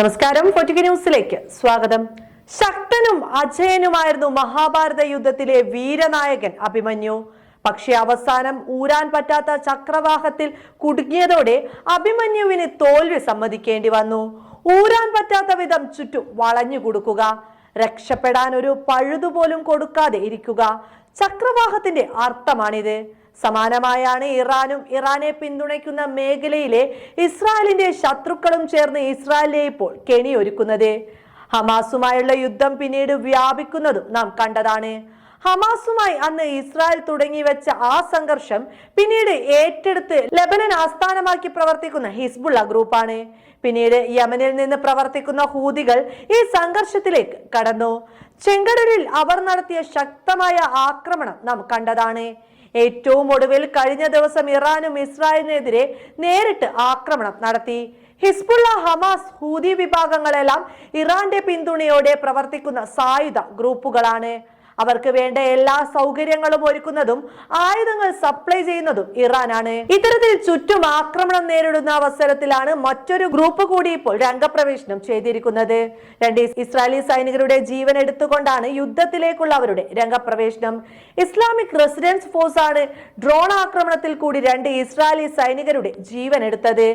നമസ്കാരം. പൊറ്റിക ന്യൂസിലേക്ക് സ്വാഗതം. ശക്തനും അജയനുമായിരുന്നു മഹാഭാരത യുദ്ധത്തിലെ വീരനായകൻ അഭിമന്യു. പക്ഷെ അവസാനം ഊരാൻ പറ്റാത്ത ചക്രവാഹത്തിൽ കുടുങ്ങിയതോടെ അഭിമന്യുവിന് തോൽവി സമ്മതിക്കേണ്ടി വന്നു. ഊരാൻ പറ്റാത്ത വിധം ചുറ്റും വളഞ്ഞു കൊടുക്കുക. രക്ഷപ്പെടാൻ ഒരു പഴുതുപോലും കൊടുക്കാതെ ഇരിക്കുക. ചക്രവാഹത്തിന്റെ അർത്ഥമാണിത്. സമാനമായാണ് ഇറാനും ഇറാനെ പിന്തുണയ്ക്കുന്ന മേഖലയിലെ ഇസ്രായേലിന്റെ ശത്രുക്കളും ചേർന്ന് ഇസ്രായേലിനെ ഇപ്പോൾ കെണിയൊരുക്കുന്നത്. ഹമാസുമായുള്ള യുദ്ധം പിന്നീട് വ്യാപിക്കുന്നതും നാം കണ്ടതാണ്. ഹമാസുമായി അന്ന് ഇസ്രായേൽ തുടങ്ങി വെച്ച ആ സംഘർഷം പിന്നീട് ഏറ്റെടുത്ത് ലബനൻ ആസ്ഥാനമാക്കി പ്രവർത്തിക്കുന്ന ഹിസ്ബുള്ള ഗ്രൂപ്പാണ്. പിന്നീട് യമനിൽ നിന്ന് പ്രവർത്തിക്കുന്ന ഹൂതികൾ ഈ സംഘർഷത്തിലേക്ക് കടന്നു. ചെങ്കടലിൽ അവർ നടത്തിയ ശക്തമായ ആക്രമണം നാം കണ്ടതാണ്. ഏറ്റവും ഒടുവിൽ കഴിഞ്ഞ ദിവസം ഇറാനും ഇസ്രായേലിനെതിരെ നേരിട്ട് ആക്രമണം നടത്തി. ഹിസ്ബുള്ള ഹമാസ് ഹൂതി വിഭാഗങ്ങളെല്ലാം ഇറാന്റെ പിന്തുണയോടെ പ്രവർത്തിക്കുന്ന സായുധ ഗ്രൂപ്പുകളാണ്. അവർക്ക് വേണ്ട എല്ലാ സൗകര്യങ്ങളും ഒരുക്കുന്നതും ആയുധങ്ങൾ സപ്ലൈ ചെയ്യുന്നതും ഇറാനാണ്. ഇത്തരത്തിൽ ചുറ്റും ആക്രമണം നേരിടുന്ന അവസരത്തിലാണ് മറ്റൊരു ഗ്രൂപ്പ് കൂടി ഇപ്പോൾ രംഗപ്രവേശനം ചെയ്തിരിക്കുന്നത്. രണ്ട് ഇസ്രായേലി സൈനികരുടെ ജീവൻ എടുത്തുകൊണ്ടാണ് യുദ്ധത്തിലേക്കുള്ള അവരുടെ രംഗപ്രവേശനം. ഇസ്ലാമിക് റെസിഡൻസ് ഫോഴ്സ് ആണ് ഡ്രോൺ ആക്രമണത്തിൽ കൂടി രണ്ട് ഇസ്രായേലി സൈനികരുടെ ജീവൻ എടുത്തത്.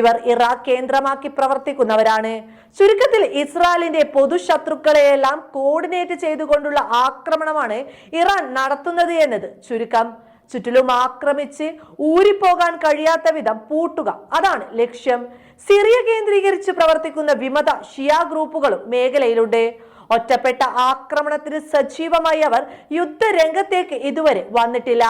ഇവർ ഇറാഖ് കേന്ദ്രമാക്കി പ്രവർത്തിക്കുന്നവരാണ്. ചുരുക്കത്തിൽ ഇസ്രായേലിന്റെ പൊതുശത്രുക്കളെയെല്ലാം കോർഡിനേറ്റ് ചെയ്തുകൊണ്ടുള്ള ആക്രമണമാണ് ഇറാൻ നടത്തുന്നത് എന്നത്. ചുരുക്കം ചുറ്റിലും ആക്രമിച്ച് ഊരിപ്പോകാൻ കഴിയാത്ത വിധം പൂട്ടുക. അതാണ് ലക്ഷ്യം. സിറിയ കേന്ദ്രീകരിച്ച് പ്രവർത്തിക്കുന്ന വിമത ഷിയ ഗ്രൂപ്പുകളും മേഖലയിലുണ്ട്. ഒറ്റപ്പെട്ട ആക്രമണത്തിന് സജീവമായി അവർ യുദ്ധരംഗത്തേക്ക് ഇതുവരെ വന്നിട്ടില്ല.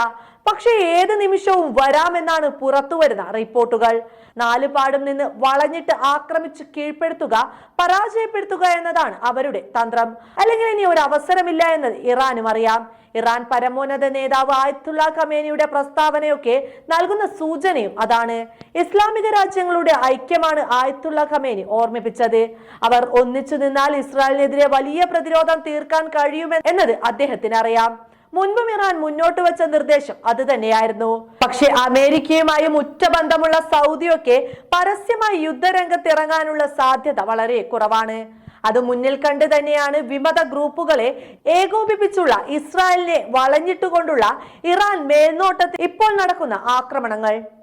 പക്ഷേ ഏത് നിമിഷവും വരാമെന്നാണ് പുറത്തുവരുന്ന റിപ്പോർട്ടുകൾ. നാലുപാടും നിന്ന് വളഞ്ഞിട്ട് ആക്രമിച്ച് കീഴ്പ്പെടുത്തുക പരാജയപ്പെടുത്തുക എന്നതാണ് അവരുടെ തന്ത്രം. അല്ലെങ്കിൽ ഇനി ഒരു അവസരമില്ല എന്നത് ഇറാനും അറിയാം. ഇറാൻ പരമോന്നത നേതാവ് ആയത്തുള്ള ഖമേനിയുടെ പ്രസ്താവനയൊക്കെ നൽകുന്ന സൂചനയും അതാണ്. ഇസ്ലാമിക രാജ്യങ്ങളുടെ ഐക്യമാണ് ആയത്തുള്ള ഖമേനി ഓർമ്മിപ്പിച്ചത്. അവർ ഒന്നിച്ചു നിന്നാൽ ഇസ്രായേലിനെതിരെ വലിയ പ്രതിരോധം തീർക്കാൻ കഴിയുമെന്നത് അദ്ദേഹത്തിന് അറിയാം. മുൻപും ഇറാൻ മുന്നോട്ട് വെച്ച നിർദ്ദേശം അത് തന്നെയായിരുന്നു. പക്ഷേ അമേരിക്കയുമായും ഉറ്റബന്ധമുള്ള സൗദിയൊക്കെ പരസ്യമായി യുദ്ധരംഗത്ത് ഇറങ്ങാനുള്ള സാധ്യത വളരെ കുറവാണ്. അത് മുന്നിൽ കണ്ട് തന്നെയാണ് വിമത ഗ്രൂപ്പുകളെ ഏകോപിപ്പിച്ചുള്ള ഇസ്രായേലിനെ വളഞ്ഞിട്ടുകൊണ്ടുള്ള ഇറാൻ മേൽനോട്ടത്തിൽ ഇപ്പോൾ നടക്കുന്ന ആക്രമണങ്ങൾ.